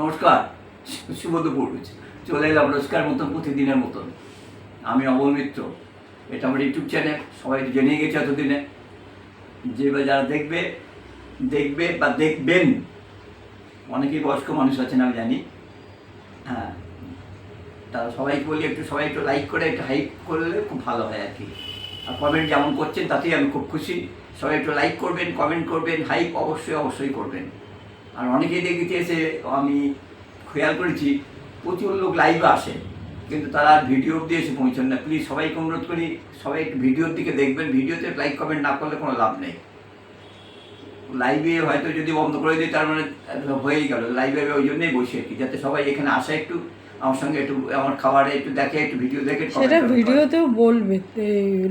নমস্কার শুভ দুপুর চলে এলাম রোজকার মতন, প্রতিদিনের মতন। আমি অমল মিত্র, এটা আমার ইউটিউব চ্যানেল, সবাই তো জেনে গেছে এতদিনে। যে বা যারা দেখবে দেখবে বা দেখবেন, অনেকেই বয়স্ক মানুষ আছেন, আমি জানি। হ্যাঁ তারা সবাইকে বলি, একটু সবাই একটু লাইক করে, একটু হাইপ করলে খুব ভালো হয় আর কি। আর কমেন্ট যেমন করছেন, তাতেই আমি খুব খুশি। সবাই একটু লাইক করবেন কমেন্ট করবেন হাইপ অবশ্যই অবশ্যই করবেন। আর অনেকেই দেখেছি এসে আমি খেয়াল করেছি প্রচুর লোক লাইভে আসে কিন্তু তারা আর ভিডিও অব্দি এসে পৌঁছান না। প্লিজ সবাইকে অনুরোধ করি সবাই একটু ভিডিওর দিকে দেখবেন ভিডিওতে লাইক কমেন্ট না করলে কোনো লাভ নেই। লাইভে হয়তো যদি বন্ধ করে দিই তার মানে হয়েই গেল। লাইভে ওই জন্যই বসে আর কি যাতে সবাই এখানে আসে একটু আমার সঙ্গে একটু আমার খাবারে একটু দেখে একটু ভিডিও দেখে সেটা। ভিডিওতেও বলবে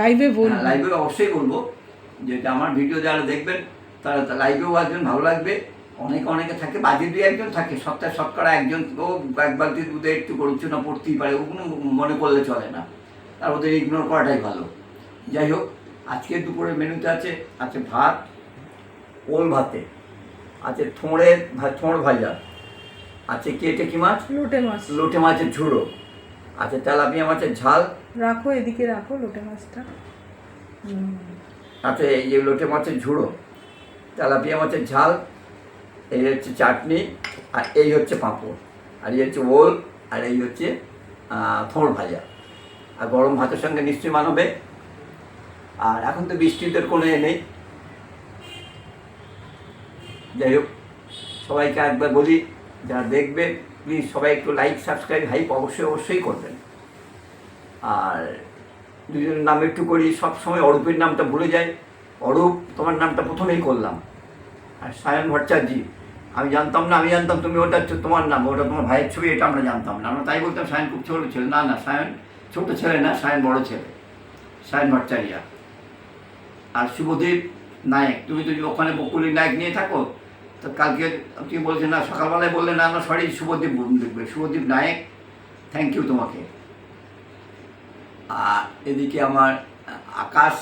লাইভে বলবে হ্যাঁ, লাইভে অবশ্যই বলব। যে আমার ভিডিও যারা দেখবেন তারা লাইভেও আসবেন ভালো লাগবে। অনেকে অনেকে থাকে বাজে দুই একজন থাকে সপ্তাহে শতকরা একজন ও এক বালতি দুধে একটু গরুচনা পড়তেই পারে ওগুলো মনে করলে চলে না। আর ওদের ইগনোর করাটাই ভালো। যাই হোক আজকে দুপুরে মেনুতে আছে আছে ভাত ওল ভাতে আছে থোঁড়ে থোঁড় ভাজা আছে কেটে কি মাছ? লোটে মাছ। লোটে মাছের ঝুড়ো আছে তেলাপিয়া মাছের ঝাল। রাখো এদিকে রাখো লোটে মাছটা। আছে এই যে লোটে মাছের ঝুড়ো তেলাপিয়া মাছের ঝাল এই হচ্ছে চাটনি, আর এই হচ্ছে পাঁপড়। আর এই হচ্ছে ওল, আর এই হচ্ছে থোড় ভাজা। আর গরম ভাতের সঙ্গে নিশ্চয়ই মানবে। আর এখন তো বৃষ্টিদের কোনো এ নেই। যাই হোক, সবাইকে একবার বলি, যারা দেখবে প্লিজ সবাই একটু লাইক সাবস্ক্রাইব হাইপ অবশ্যই অবশ্যই করবেন। আর দুজনের নাম একটু করি, সব সময় অরূপের নামটা ভুলে যাই। অরূপ, তোমার নামটা প্রথমেই করলাম। আর সায়ন ভট্টাচার্যি। আমি জানতাম না, আমি জানতাম তুমি ওটা তোমার নাম, ওটা তোমার ভাইয়ের ছবি, এটা আমরা জানতাম না। আমরা তাই বলতাম, সায়ন খুব ছোটো ছেলে। না না, সায়ন ছোটো ছেলে না, সায়ন বড় ছেলে, সায়ন ভট্টাচার্যা। আর শুভদীপ নায়ক, তুমি তো ওখানে বকুলি নায়ক নিয়ে থাকো, তো কালকে তুমি বলছে, না, সকালবেলায় বললে না না সরি শুভদীপ দেখবে। শুভদীপ নায়ক থ্যাংক ইউ তোমাকে। আর এদিকে আমার আকাশ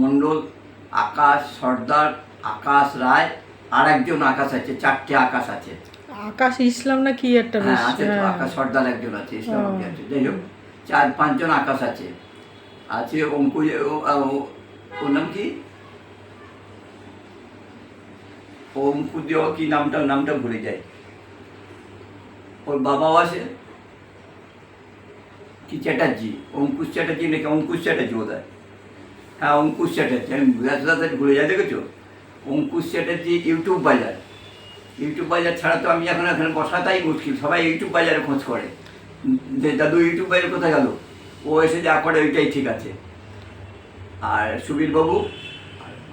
মণ্ডল, আকাশ সর্দার, আকাশ রায় আর একজন আকাশ আছে চারটে আকাশ আছে। আকাশ ইসলাম না কি একটা হ্যাঁ বেশ আছে তো, হ্যাঁ। আকাশ সর্দার একজন আছে ইসলাম ও। আছে। যাই হোক চার পাঁচজন আকাশ আছে। আছে অঙ্কু ও- ও- ওর নাম কি? অঙ্কু দেওয়া কি নামটা নামটা ভুলে যায় ওর বাবাও আছে। কি চ্যাটার্জি? অঙ্কুশ চ্যাটার্জি নাকি অঙ্কুশ চ্যাটার্জি বোধ হয় হ্যাঁ অঙ্কুশ চ্যাটার্জি। আমি এত তাড়াতাড়ি ভুলে যাই দেখেছ? অঙ্কুশ চ্যাটার্জি ইউটিউব বাজার। ইউটিউব বাজার ছাড়া তো আমি এখন এখানে বসাটাই মুশকিল। সবাই ইউটিউব বাজারে খোঁজ করে। যে দাদু ইউটিউব বাজার কোথায় গেল? ও এসে যা করে ওইটাই ঠিক আছে। আর সুবীর বাবু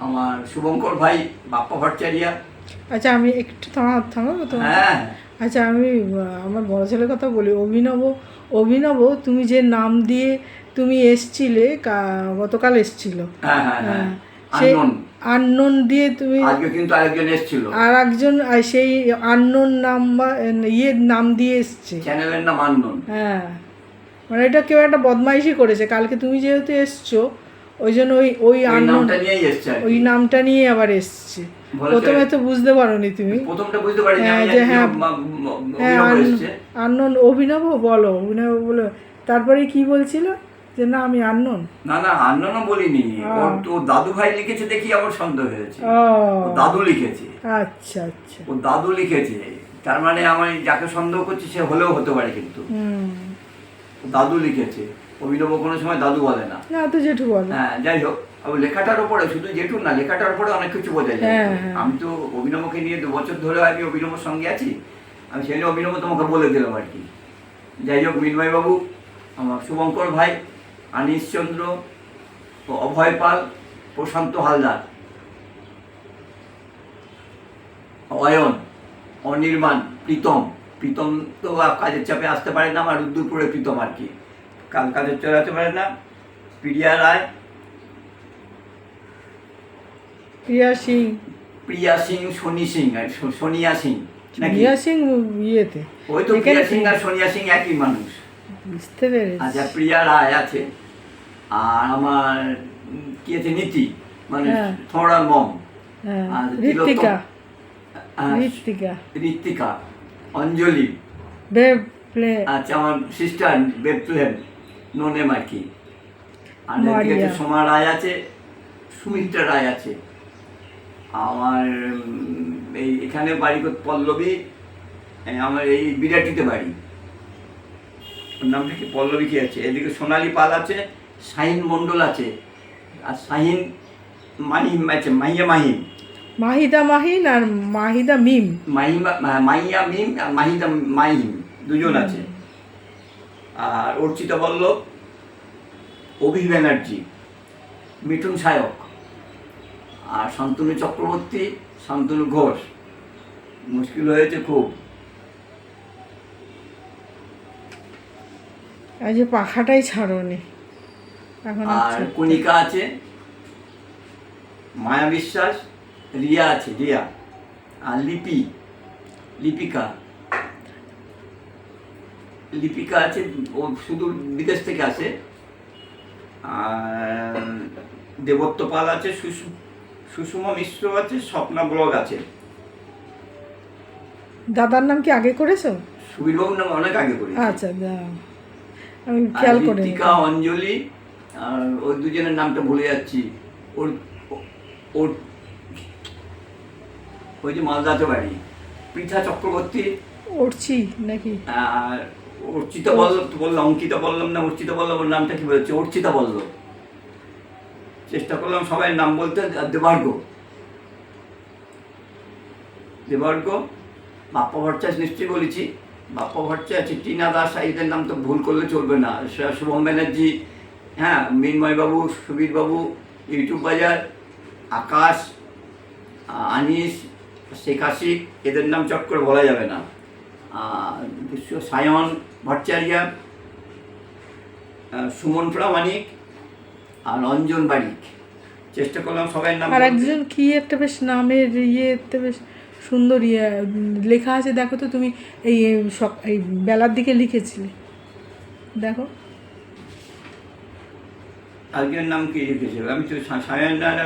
আমার শুভঙ্কর ভাই বাপ্পা ভট্টাচারিয়া। আচ্ছা আমি একটু থামা থামাবো তো। হ্যাঁ। আচ্ছা আমি আমার বড় ছেলের কথা বলি অভিনব। অভিনব তুমি যে নাম দিয়ে তুমি এসছিলে গতকাল এসছিল। হ্যাঁ হ্যাঁ হ্যাঁ। সেই আননোন। দিয়ে তুমি আজকে কিন্তু আরেকজন এসেছিল। আর একজন সেই আননোন নাম্বার ইয়ের নাম দিয়ে এসছে। চ্যানেলের নাম আননোন। হ্যাঁ। মানে এটা কেউ একটা বদমাইশি করেছে। কালকে তুমি যেহেতু এসছো ওই জন্য ওই ওই আননোন নামটা নিয়েই এসছে ওই নামটা নিয়ে আবার এসছে। প্রথমে তো বুঝতে পারোনি তুমি। প্রথমটা বুঝতে পারিনি হ্যাঁ, যে হ্যাঁ, হ্যাঁ আননোন অভিনব বলো অভিনব বলো। তারপরে কি বলছিল? যে না আমি আননোন। না না আন্নানও বলিনি। ওর তো দাদু ভাই লিখেছে দেখি আমার সন্দেহ হয়েছে। দাদু লিখেছে। আচ্ছা আচ্ছা। ও দাদু লিখেছে। তার মানে আমি যাকে সন্দেহ করছি সে হলেও হতে পারে কিন্তু। দাদু লিখেছে। অভিনব কোনো সময় দাদু বলে না। না তো জেঠু বলো। হ্যাঁ যাই হোক। ও লেখাটার উপরে শুধু যেটু না লেখাটার উপরে অনেক কিছু বোঝা যায়। হ্যাঁ, হ্যাঁ। আমি তো অভিনবকে নিয়ে দু বছর ধরে আমি অভিনবর সঙ্গে আছি। আমি সেই জন্য অভিনব তোমাকে বলে দিলাম আর কি। যাই হোক মিনময় বাবু আমার শুভঙ্কর ভাই আনিস চন্দ্র ও অভয় পাল প্রশান্ত হালদার। অয়ন অনির্মাণ প্রীতম। প্রীতম তো কাজের চাপে আসতে পারে না আমার রুদ্রপুরে প্রীতম আর কি। কাল কাজের চাপে আসতে পারে না। প্রিয়া রায়। প্রিয়া সিং। প্রিয়া সিং সোনি সিং আর সোনিয়া সিং প্রিয়া সিং ইয়েতে। ওই তো প্রিয়া সিং আর সোনিয়া সিং একই মানুষ। বুঝতে পেরেছি। আচ্ছা প্রিয়া রায় আছে আর আমার কি আছে নীতি? মানে হ্যাঁ। থোড়ার মম। হ্যাঁ ঋত্বিকা। অঞ্জলি। বেব প্লে আচ্ছা আমার সিস্টার ননেম আর কি আর এদিকে সোমা রায় আছে সুমিত্রা রায় আছে। আমার এই এখানে বাড়ি পল্লবী আমার এই বিরাটিতে বাড়ি। নামটা কি পল্লবী কি আছে? এদিকে সোনালি পাল আছে শাহিন মণ্ডল আছে আর শাহিন মাহিম আছে মাহিয়া মাহিম। মাহিদা মাহিন আর মাহিদা মিম। মাহিমা মা- মাইয়া মিম আর মাহিদা মাহিম দুজন আছে। আর অর্চিতা বল্লভ অভি ব্যানার্জি মিঠুন সায়ক আর শান্তনু চক্রবর্তী শান্তনু ঘোষ। মুশকিল হয়েছে খুব। আজ পাখাটাই ছাড়নি। এখন আর কণিকা আছে মায়া বিশ্বাস রিয়া আছে রিয়া। আর লিপি লিপিকা। লিপিকা আছে ও শুধু বিদেশ থেকে আসে। আর দেবত্ব পাল আছে সুষু সুষমা মিশ্র আছে স্বপ্না ব্লগ আছে। দাদার নাম কি আগে করেছ? সুবীরবাবুর নাম অনেক আগে করি আচ্ছা আমি খেয়াল করে ঋতিকা অঞ্জলি আর ওই দুজনের নামটা ভুলে যাচ্ছি। ওর ওর ওই যে মালদাতে বাড়ি পৃথা চক্রবর্তী। উঠছি নাকি? আর অর্চিতা বল্লভ তো বললাম অঙ্কিতা বললাম না অর্চিতা বল্লভ ওর নামটা কি বলেছে? অর্চিতা বল্লভ। চেষ্টা করলাম সবাই নাম বলতে দেবার্গ। দেবার্গ বাপ্পা ভট্টাচার্য নিশ্চয়ই বলেছি। বাপ্পা ভট্টাচার্য টিনা দাস এদের নাম তো ভুল করলে চলবে না। শুভম ব্যানার্জি হ্যাঁ মৃন্ময়বাবু সুবীরবাবু ইউটিউব বাজার আকাশ আনিস শেখ আশিক এদের নাম চট করে বলা যাবে না। বিশ্ব সায়ন ভট্টাচার্য সুমন প্রামাণিক আর অঞ্জন বারিক। চেষ্টা করলাম সবাই নাম আর একজন কি একটা বেশ নামের ইয়েতে বেশ সুন্দর ইয়ে লেখা আছে দেখো তো তুমি এই সক- এই বেলার দিকে লিখেছিলে। দেখো। আজকের নাম কি লিখেছে? আমি তো সা- সায়ন না না,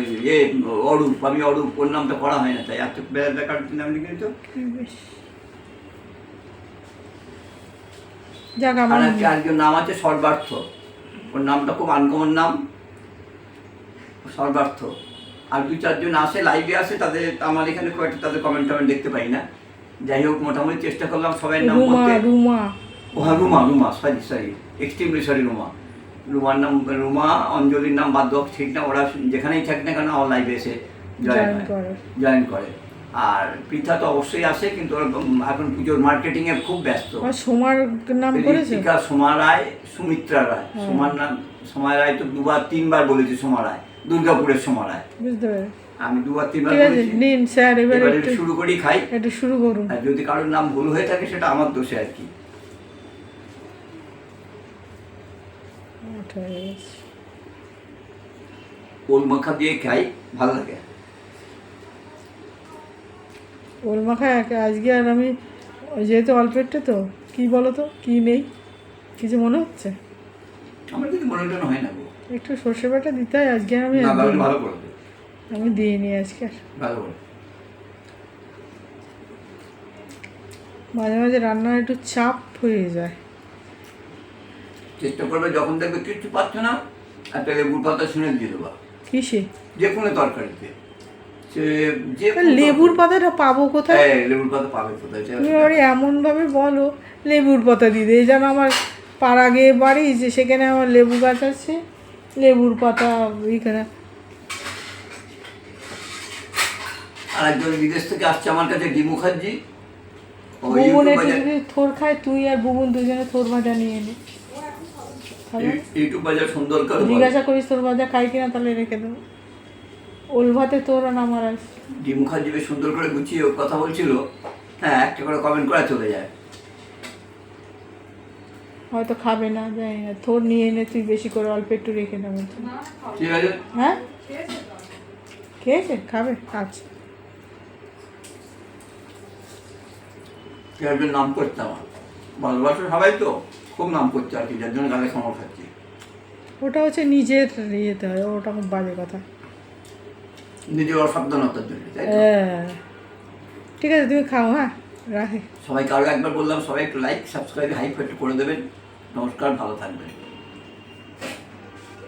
ইয়ে অরূপ আমি অরূপ ওর নামটা পড়া হয় না তাই এত বেলা দেখার নাম লিখে তো? যাক আমার আজকের নাম আছে সর্বার্থ। ওর নামটা খুব আনকমন নাম। সর্বার্থ। আর দু চারজন আসে লাইভে আসে তাদের আমার এখানে খুব একটা তাদের কমেন্ট টমেন্ট দেখতে পাই না। যাই হোক মোটামুটি চেষ্টা করলাম সবাই নাম রুমা বলতে রুমা। ও হ্যাঁ Ruma Ruma sorry sorry extremely sorry Ruma. রুমার নাম রুমা অঞ্জলির নাম বাদ দেওয়া ঠিক না ওরা যেখানেই থাক না কেন আমার লাইভে এসে জয়েন জয়েন করে। জয়েন করে। আর পৃথা তো অবশ্যই আসে কিন্তু এখন পুজোর মার্কেটিংয়ে খুব ব্যস্ত। সোমার নাম করেছে? সোমা রায় সুমিত্রা রায়। সোমার নাম সোমা রায় তো দুবার তিনবার বলেছি সোমা রায়। দুর্গাপুরের সোমা রায় বুঝতে পেরে আমি দুবার তিনবার নিন স্যার এবার একটু শুরু করি খাই। একটু শুরু করুন। আর যদি কারোর নাম ভুল হয়ে থাকে সেটা আমার দোষে আর কি। ওল মাখা দিয়ে খাই ভালো লাগে। ওল মাখা আজকে আর আমি যেহেতু অল্প একটু তো কি বলো তো? কি নেই? কিছু মনে হচ্ছে? আমার কিন্তু মনে হয় না একটু সর্ষে বাটা দিতে হয় আজকে আমি না ভালো করে আমি দিইনি আজকে। আর। ভালো করে মাঝে মাঝে রান্নার একটু চাপ হয়ে যায়। চেষ্টা করবে যখন দেখবে কিচ্ছু পাচ্ছ না একটা লেবুর পাতা শুনে দিয়ে দেবা। কিসে? যে কোনো তরকারিতে। যে লেবুর পাতাটা পাবো কোথায়? হ্যাঁ লেবুর পাতা পাবে কোথায়? তুমি আবার এমনভাবে বলো লেবুর পাতা দিতে। এই যেন আমার পাড়া গিয়ে বাড়ি যে সেখানে আমার লেবু গাছ আছে। লেবুর পাতা এইখানে। আর একজন বিদেশ থেকে আসছে আমার কাছে ডি মুখার্জি ও বুবুন একটু থোর খায় তুই আর বুবুন দুজনে থোর ভাজা নিয়ে নে। ইউটিউব বাজার সুন্দর করে জিজ্ঞাসা করিস তোর ভাজা খাই কিনা তাহলে রেখে দেবো। ওল ভাতে তোর আর আমার আছে ডি মুখার্জি বেশ সুন্দর করে গুছিয়ে কথা বলছিল। হ্যাঁ একটা করে কমেন্ট করা চলে যায়। হয়তো খাবে না জানি না। থোর নিয়ে এনে তুই বেশি করে অল্প একটু রেখে আছে হ্যাঁ? খেয়েছে? খাবে আচ্ছা কেউ নাম করছে আমার। ভালোবাসা সবাই তো খুব নাম করছে আর কি যার জন্য গালে খামর খাচ্ছি ওটা হচ্ছে নিজের ইয়েতে হয় ওটা খুব বাজে কথা। নিজের অসাবধানতার জন্য হ্যাঁ। ঠিক আছে তুমি খাও হ্যাঁ? রাখে। সবাইকে আরও একবার বললাম সবাই একটু লাইক সাবস্ক্রাইব হাইপ একটু করে দেবেন। নমস্কার ভালো থাকবেন।